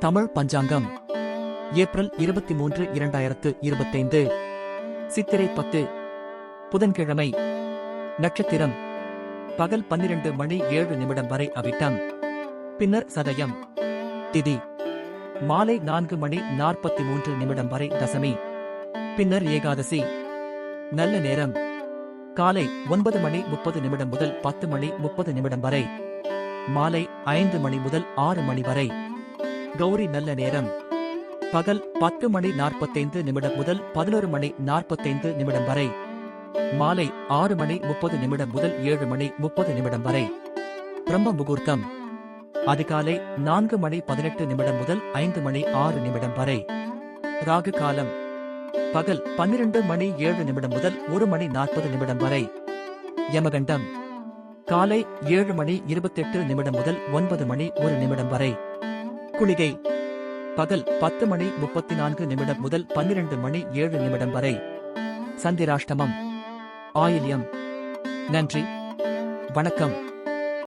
தமிழ் பஞ்சாங்கம். April இருபத்தி மூன்று இரண்டாயிரத்து இருபத்தைந்து. சித்திரை பத்து. புதன்கிழமை. நட்சத்திரம். பகல் பன்னிரண்டு மணி ஏழு நிமிடம் வரை அவிட்டம். பின்னர் சதயம். திதி. மாலை நான்கு மணி நாற்பத்தி மூன்று நிமிடம் வரை தசமி. பின்னர் ஏகாதசி. நல்ல நேரம். காலை ஒன்பது மணி முப்பது நிமிடம் முதல் பத்து மணி முப்பது நிமிடம் வரை. மாலை ஐந்து மணி முதல் ஆறு மணி வரை. கௌரி நல்ல நேரம். பகல் பத்து மணி நாற்பத்தைந்து நிமிடம் முதல் பதினோரு மணி நாற்பத்தைந்து நிமிடம் வரை. மாலை ஆறு மணி முப்பது நிமிடம் முதல் ஏழு மணி முப்பது நிமிடம் வரை. பிரம்ம முகூர்த்தம். அதிகாலை நான்கு மணி பதினெட்டு நிமிடம் முதல் ஐந்து மணி ஆறு நிமிடம் வரை. ராகு காலம். பகல் பன்னிரண்டு மணி ஏழு நிமிடம் முதல் ஒரு மணி நாற்பது நிமிடம் வரை. யமகண்டம். காலை ஏழு மணி இருபத்தெட்டு நிமிடம் முதல் ஒன்பது மணி ஒரு நிமிடம் வரை. குளிகை. பகல் பத்து மணி முப்பத்தி நான்கு நிமிடம் முதல் பன்னிரண்டு மணி ஏழு நிமிடம் வரை. சந்திராஷ்டமம். ஆயில்யம். நன்றி. வணக்கம்.